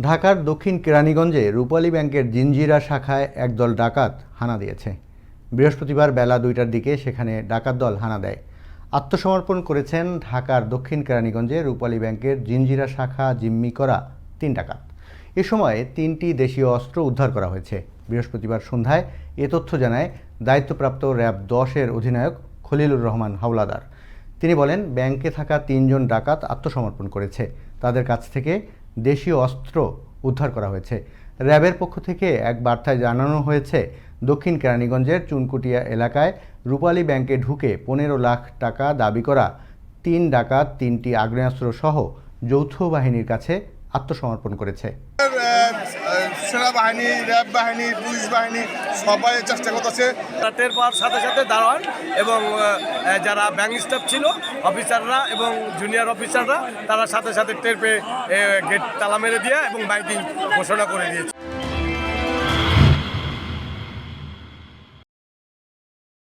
ঢাকার দক্ষিণ কেরানীগঞ্জে রূপালী ব্যাংকের জিঞ্জিরা শাখায় একদল ডাকাত হানা দিয়েছে। বৃহস্পতিবার বেলা দুইটার দিকে সেখানে ডাকাত দল হানা দেয়। আত্মসমর্পণ করেছেন ঢাকার দক্ষিণ কেরানীগঞ্জে রূপালী ব্যাংকের জিঞ্জিরা শাখা জিম্মি করা তিন ডাকাত। এ সময় তিনটি দেশীয় অস্ত্র উদ্ধার করা হয়েছে। বৃহস্পতিবার সন্ধ্যায় এ তথ্য জানায় দায়িত্বপ্রাপ্ত র্যাব দশের অধিনায়ক খলিলুর রহমান হাওলাদার। তিনি বলেন, ব্যাংকে থাকা তিনজন ডাকাত আত্মসমর্পণ করেছে। তাদের কাছ থেকে দেশীয় অস্ত্র উদ্ধার করা হয়েছে। র্যাবের পক্ষ থেকে এক বার্তায় জানানো হয়েছে, দক্ষিণ কেরানীগঞ্জের চুনকুটিয়া এলাকায় রূপালী ব্যাংকে ঢুকে পনেরো লাখ টাকা দাবি করা, তিন ডাকাত, তিনটি আগ্নেয়াস্ত্রসহ যৌথ বাহিনীর কাছে আত্মসমর্পণ করেছে। সেনাবাহিনী র্যাব বাহিনী পুলিশ বাহিনী সবাই চেষ্টা করতেছে। তারা টের পাওয়ার সাথে সাথে দাঁড়ান এবং যারা ব্যাংক স্টাফ ছিল অফিসাররা এবং জুনিয়র অফিসাররা তারা সাথে সাথে টের পেয়ে গেট তালা মেরে দিয়ে এবং বাইকিং ঘোষণা করে দিয়েছে।